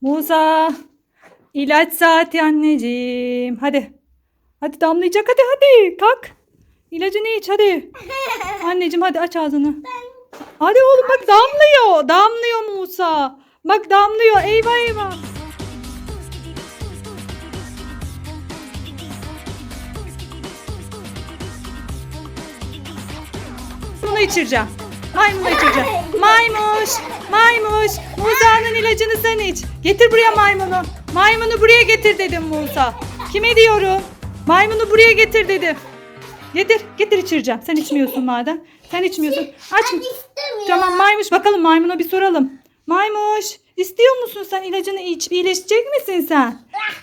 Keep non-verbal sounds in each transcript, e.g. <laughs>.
Musa. ilaç saati anneciğim. Hadi. Hadi damlayacak hadi hadi. Kalk. İlacını iç hadi. <laughs> Anneciğim hadi aç ağzını. Hadi oğlum bak damlıyor. Damlıyor Musa. Bak damlıyor. Eyvah eyvah. Bunu içireceğim. Maymunu içireceğim. Maymuş. Maymuş. Musa'nın ilacını sen iç. Getir buraya maymunu. Maymunu buraya getir dedim Musa. Kime diyorum? Maymunu buraya getir dedim. Getir. Getir içireceğim. Sen içmiyorsun madem. Sen içmiyorsun. Aç. İstemiyorum. Tamam maymuş bakalım maymuna bir soralım. Maymuş istiyor musun sen ilacını iç iyileşecek misin sen?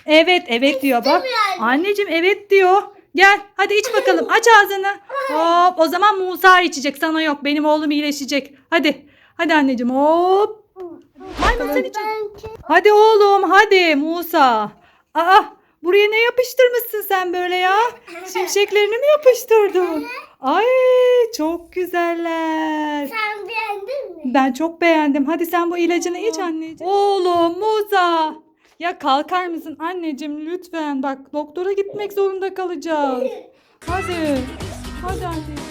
Evet evet diyor bak. Anneciğim evet diyor. Gel hadi iç bakalım aç ağzını. Hop o zaman Musa içecek sana yok benim oğlum iyileşecek. Hadi hadi anneciğim hop. Maymun sen iç. Ben Hadi oğlum hadi Musa. Aa buraya ne yapıştırmışsın sen böyle ya? Şimşeklerini mi yapıştırdın? Ay çok güzeller. sen beğendin mi? Ben çok beğendim. Hadi sen bu ilacını iç anneciğim. Oğlum Musa. Ya kalkar mısın anneciğim lütfen. Bak doktora gitmek zorunda kalacağız. <laughs> Hadi. Hadi hadi.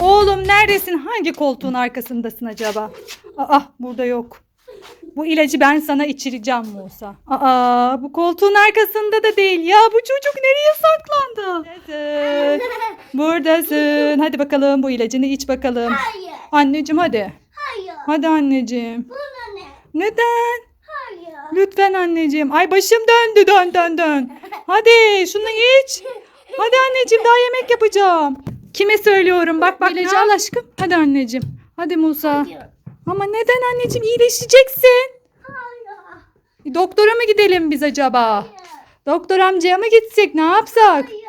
Oğlum neredesin? Hangi koltuğun arkasındasın acaba? Aa burada yok. Bu ilacı ben sana içireceğim Musa. Aa bu koltuğun arkasında da değil. Ya bu çocuk nereye saklandı? Buradasın. Buradasın. Hadi bakalım bu ilacını iç bakalım. Hayır. Anneciğim hadi. Hayır. Hadi anneciğim. Buna ne? Neden? Hayır. Lütfen anneciğim. Ay başım döndü dön dön dön. Hadi şunu iç. Hadi anneciğim daha yemek yapacağım. Kime söylüyorum? Bak bak ilacı al aşkım. Hadi anneciğim. Hadi Musa. Hayır. Ama neden anneciğim iyileşeceksin? Hayır. Doktora mı gidelim biz acaba? Hayır. Doktor amcaya mı gitsek? Ne yapsak? Hayır.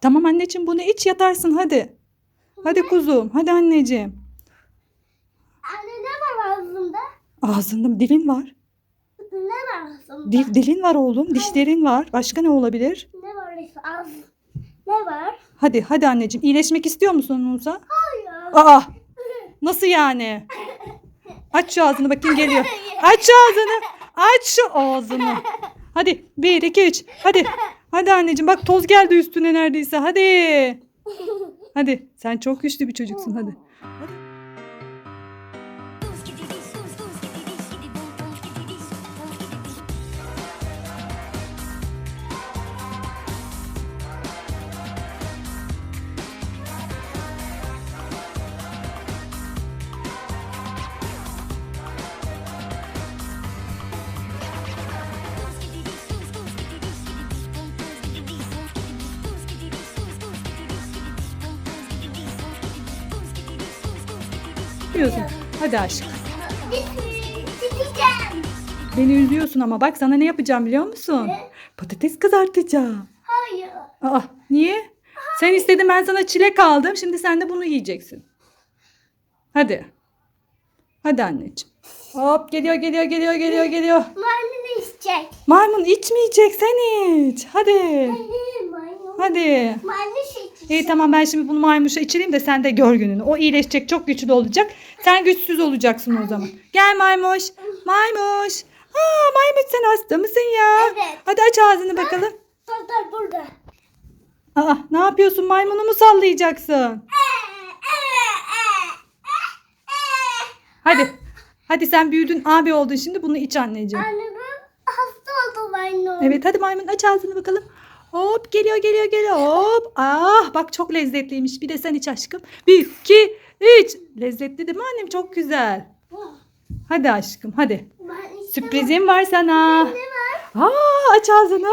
Tamam anneciğim bunu iç yatarsın hadi. Hadi kuzum. Hadi anneciğim. Anne ne var ağzında? Ağzında dilin var. Ne var ağzında? Dil, dilin var oğlum. Dişlerin var. Başka ne olabilir? Ağz? Ne var? Hadi hadi anneciğim. İyileşmek istiyor musun Musa? Hayır. Aa! <laughs> Nasıl yani? Aç şu ağzını bakayım geliyor. <laughs> Aç şu ağzını. Aç şu ağzını. Hadi bir iki üç. Hadi. Hadi anneciğim bak toz geldi üstüne neredeyse. Hadi. Hadi. Sen çok güçlü bir çocuksun hadi. Biliyorsun. Hadi aşkım. Beni üzüyorsun ama bak sana ne yapacağım biliyor musun? Patates kızartacağım. Hayır. Aa niye? Sen istedin ben sana çilek aldım. Şimdi sen de bunu yiyeceksin. Hadi. Hadi anneciğim. Hop geliyor geliyor geliyor geliyor geliyor. Maymun içecek. Maymun içmeyecek sen iç. Hadi. Hayır maymun. Hadi. Maymun içecek. İyi tamam ben şimdi bunu maymuşa içireyim de sen de gör gününü. O iyileşecek çok güçlü olacak. Sen güçsüz olacaksın o zaman. Gel maymuş. Maymuş. Aa maymuş sen hasta mısın ya? Evet. Hadi aç ağzını bakalım. Burada burada. Aa ne yapıyorsun maymunu mu sallayacaksın? Hadi. Hadi sen büyüdün abi oldun şimdi bunu iç anneciğim. Anne ben hasta oldum maymun. Evet hadi maymun aç ağzını bakalım. Hop geliyor geliyor geliyor hop. Ah bak çok lezzetliymiş. Bir de sen iç aşkım. Bir iki üç. Lezzetli değil mi annem? Çok güzel. Hadi aşkım hadi. Sürprizim var sana. Aa aç ağzını.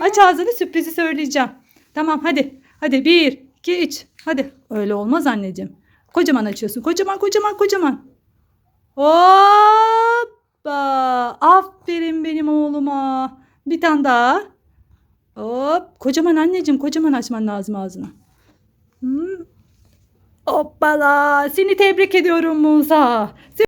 Aç ağzını sürprizi söyleyeceğim. Tamam hadi. Hadi bir iki üç. Hadi. Öyle olmaz anneciğim. Kocaman açıyorsun. Kocaman kocaman kocaman. Hoppa. Aferin benim oğluma. Bir tane daha. Hop. Kocaman anneciğim kocaman açman lazım ağzını. Hmm. Hoppala. Seni tebrik ediyorum Musa.